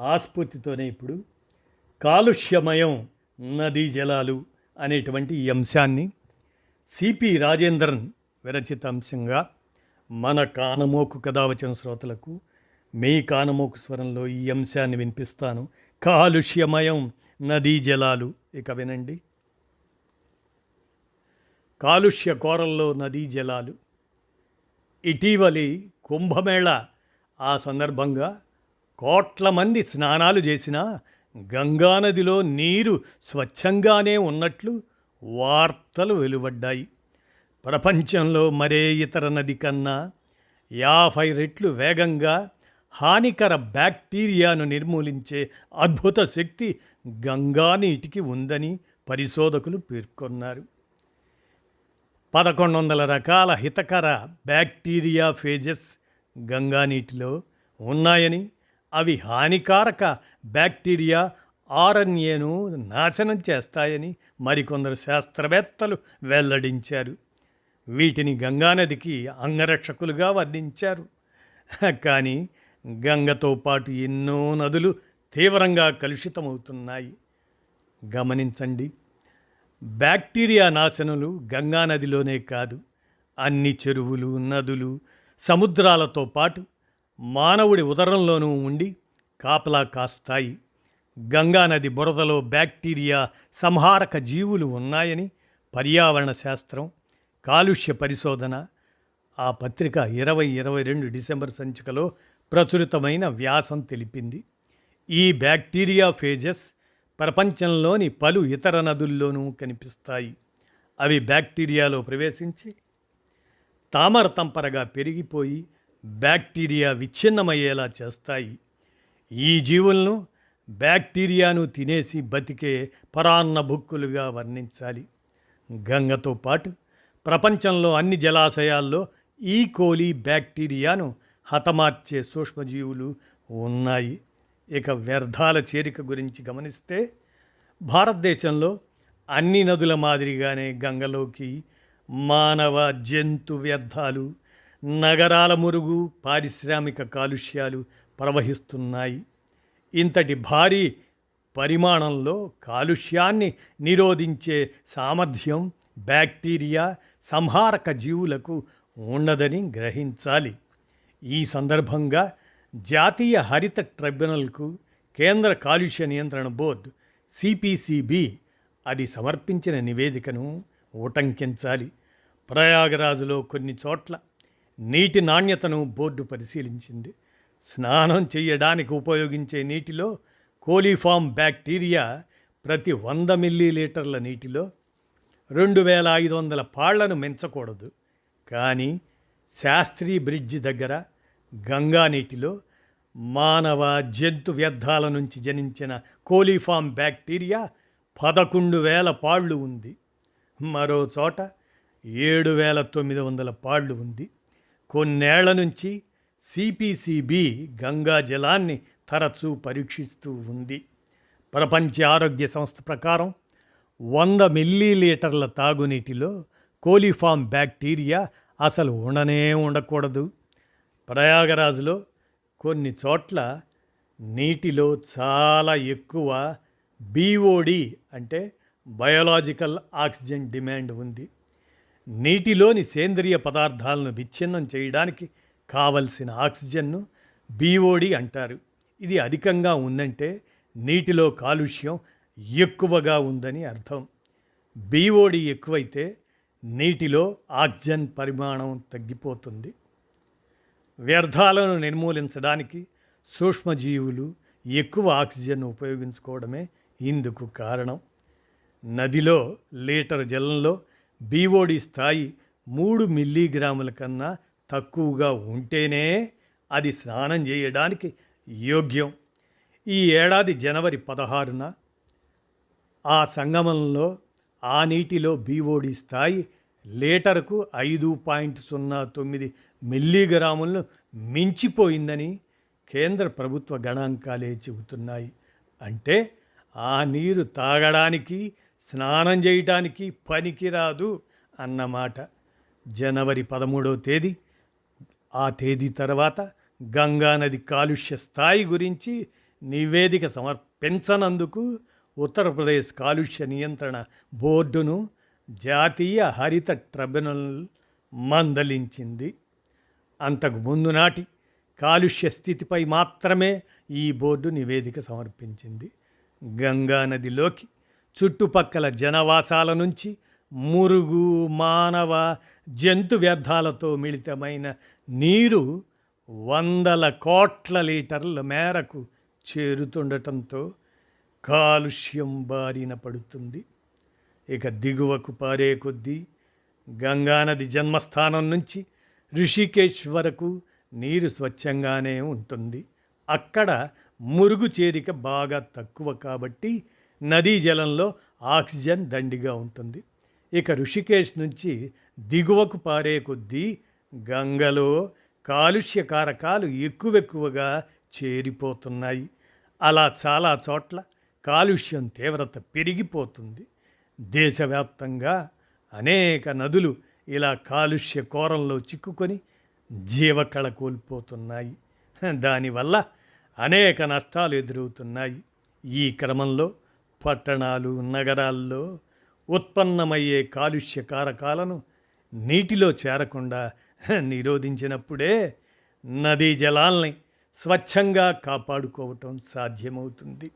ఆస్ఫూర్తితోనే ఇప్పుడు కాలుష్యమయం నదీ జలాలు అనేటువంటి ఈ అంశాన్ని సిపి రాజేంద్రన్ విరచిత అంశంగా మన కానమోకు కథావచన శ్రోతలకు మీ కానమోకు స్వరంలో ఈ అంశాన్ని వినిపిస్తాను. కాలుష్యమయం నదీ జలాలు ఇక వినండి. కాలుష్య కోరల్లో నదీ జలాలు. ఇటీవలి కుంభమేళ ఆ సందర్భంగా కోట్ల మంది స్నానాలు చేసినా గంగానదిలో నీరు స్వచ్ఛంగానే ఉన్నట్లు వార్తలు వెలువడ్డాయి. ప్రపంచంలో మరే ఇతర నది కన్నా యాభై రెట్లు వేగంగా హానికర బ్యాక్టీరియాను నిర్మూలించే అద్భుత శక్తి గంగా నీటికి ఉందని పరిశోధకులు పేర్కొన్నారు. పదకొండు వందల రకాల హితకర బ్యాక్టీరియా ఫేజెస్ గంగా నీటిలో ఉన్నాయని అవి హానికారక బ్యాక్టీరియా ఆర్ఎన్ఏను నాశనం చేస్తాయని మరికొందరు శాస్త్రవేత్తలు వెల్లడించారు. వీటిని గంగానదికి అంగరక్షకులుగా వర్ణించారు. కానీ గంగతో పాటు ఎన్నో నదులు తీవ్రంగా కలుషితమవుతున్నాయి. గమనించండి బ్యాక్టీరియా నాశనులు గంగానదిలోనే కాదు అన్ని చెరువులు నదులు సముద్రాలతో పాటు మానవుడి ఉదరంలోనూ ఉండి కాపలా కాస్తాయి. గంగానది బురదలో బ్యాక్టీరియా సంహారక జీవులు ఉన్నాయని పర్యావరణ శాస్త్రం కాలుష్య పరిశోధన ఆ పత్రిక ఇరవై ఇరవై రెండు డిసెంబర్ సంచికలో ప్రచురితమైన వ్యాసం తెలిపింది. ఈ బ్యాక్టీరియా ఫేజెస్ ప్రపంచంలోని పలు ఇతర నదుల్లోనూ కనిపిస్తాయి. అవి బ్యాక్టీరియాలో ప్రవేశించి తామర తంపరగా పెరిగిపోయి బ్యాక్టీరియా విచ్ఛిన్నమయ్యేలా చేస్తాయి. ఈ జీవులను బ్యాక్టీరియాను తినేసి బతికే పరాన్న భుక్కులుగా వర్ణించాలి. గంగతో పాటు ప్రపంచంలో అన్ని జలాశయాల్లో ఈ కోలి బ్యాక్టీరియాను హతమార్చే సూక్ష్మజీవులు ఉన్నాయి. ఇక వ్యర్థాల చేరిక గురించి గమనిస్తే భారతదేశంలో అన్ని నదుల మాదిరిగానే గంగలోకి మానవ జంతు వ్యర్థాలు నగరాల మురుగు పారిశ్రామిక కాలుష్యాలు ప్రవహిస్తున్నాయి. ఇంతటి భారీ పరిమాణంలో కాలుష్యాన్ని నిరోధించే సామర్థ్యం బ్యాక్టీరియా సంహారక జీవులకు ఉండదని గ్రహించాలి. ఈ సందర్భంగా జాతీయ హరిత ట్రైబ్యునల్కు కేంద్ర కాలుష్య నియంత్రణ బోర్డు సిపిసిబి అది సమర్పించిన నివేదికను ఉటంకించాలి ప్రయాగరాజులో కొన్ని చోట్ల నీటి నాణ్యతను బోర్డు పరిశీలించింది. స్నానం చేయడానికి ఉపయోగించే నీటిలో కోలిఫామ్ బ్యాక్టీరియా ప్రతి వంద మిల్లీలీటర్ల నీటిలో రెండు వేల ఐదు వందల పాళ్ళను మించకూడదు. కానీ శాస్త్రీ బ్రిడ్జి దగ్గర గంగా నీటిలో మానవ జంతు వ్యర్థాల నుంచి జనించిన కోలిఫామ్ బ్యాక్టీరియా పదకొండు వేల పాళ్ళు ఉంది. మరో చోట ఏడు వేల తొమ్మిది వందల పాళ్ళు ఉంది. కొన్నేళ్ళ నుంచి సిపిసిబి గంగా జలాన్ని తరచూ పరీక్షిస్తూ ఉంది. ప్రపంచ ఆరోగ్య సంస్థ ప్రకారం వంద మిల్లీలీటర్ల తాగునీటిలో కోలిఫామ్ బ్యాక్టీరియా అసలు ఉండనే ఉండకూడదు. ప్రయాగరాజులో కొన్ని చోట్ల నీటిలో చాలా ఎక్కువ బీఓడి అంటే బయోలాజికల్ ఆక్సిజన్ డిమాండ్ ఉంది. నీటిలోని సేంద్రియ పదార్థాలను విచ్ఛిన్నం చేయడానికి కావలసిన ఆక్సిజన్ను బీఓడి అంటారు. ఇది అధికంగా ఉందంటే నీటిలో కాలుష్యం ఎక్కువగా ఉందని అర్థం. బీఓడి ఎక్కువైతే నీటిలో ఆక్సిజన్ పరిమాణం తగ్గిపోతుంది. వ్యర్థాలను నిర్మూలించడానికి సూక్ష్మజీవులు ఎక్కువ ఆక్సిజన్ ఉపయోగించుకోవడమే ఇందుకు కారణం. నదిలో లీటర్ జలంలో బీఓడి స్థాయి మూడు మిల్లీగ్రాముల కన్నా తక్కువగా ఉంటేనే అది స్నానం చేయడానికి యోగ్యం. ఈ ఏడాది జనవరి పదహారున ఆ సంగమంలో ఆ నీటిలో బీఓడి స్థాయి లీటర్కు ఐదు పాయింట్ సున్నా తొమ్మిది మిల్లీగ్రాములను మించిపోయిందని కేంద్ర ప్రభుత్వ గణాంకాలే చెబుతున్నాయి. అంటే ఆ నీరు తాగడానికి స్నానం చేయటానికి పనికిరాదు అన్నమాట. జనవరి పదమూడవ తేదీ. ఆ తేదీ తర్వాత గంగానది కాలుష్య స్థాయి గురించి నివేదిక సమర్పించనందుకు ఉత్తరప్రదేశ్ కాలుష్య నియంత్రణ బోర్డును జాతీయ హరిత ట్రిబ్యునల్ మందలించింది. అంతకు ముందు నాటి కాలుష్య స్థితిపై మాత్రమే ఈ బోర్డు నివేదిక సమర్పించింది. గంగా నదిలోకి చుట్టుపక్కల జనవాసాల నుంచి మురుగు మానవ జంతు వ్యర్థాలతో మిళితమైన నీరు వందల కోట్ల లీటర్ల మేరకు చేరుతుండటంతో కాలుష్యం బారిన పడుతుంది. ఇక దిగువకు పారే కొద్దీ గంగానది జన్మస్థానం నుంచి ఋషికేశ్ వరకు నీరు స్వచ్ఛంగానే ఉంటుంది. అక్కడ మురుగు చేరిక బాగా తక్కువ కాబట్టి నదీ జలంలో ఆక్సిజన్ దండిగా ఉంటుంది. ఇక ఋషికేశ్ నుంచి దిగువకు పారే కొద్దీ గంగలో కాలుష్య కారకాలు ఎక్కువెక్కువగా చేరిపోతున్నాయి. అలా చాలా చోట్ల కాలుష్యం తీవ్రత పెరిగిపోతుంది. దేశవ్యాప్తంగా అనేక నదులు ఇలా కాలుష్య కోరంలో చిక్కుకొని జీవకళ కోల్పోతున్నాయి. దానివల్ల అనేక నష్టాలు ఎదురవుతున్నాయి. ఈ క్రమంలో పట్టణాలు నగరాల్లో ఉత్పన్నమయ్యే కాలుష్య కారకాలను నీటిలో చేరకుండా నిరోధించినప్పుడే నదీ జలాల్ని స్వచ్ఛంగా కాపాడుకోవటం సాధ్యమవుతుంది.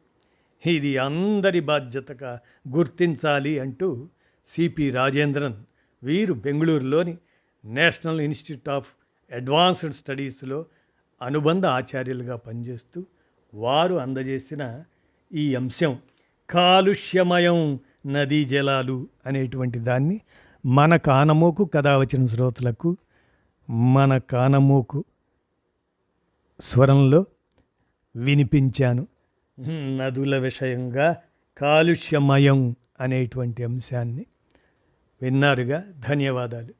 ఇది అందరి బాధ్యతగా గుర్తించాలి అంటూ సిపి రాజేంద్రన్ వీరు బెంగళూరులోని నేషనల్ ఇన్స్టిట్యూట్ ఆఫ్ అడ్వాన్స్డ్ స్టడీస్లో అనుబంధ ఆచార్యులుగా పనిచేస్తూ వారు అందజేసిన ఈ అంశం. కాలుష్యమయం నదీ జలాలు అనేటువంటి దాన్ని మన కానమోకు కథ వచ్చిన శ్రోతలకు మన కానమోకు స్వరంలో వినిపించాను. నదుల విషయంగా కాలుష్యమయం అనేటువంటి అంశాన్ని విన్నారుగా. ధన్యవాదాలు.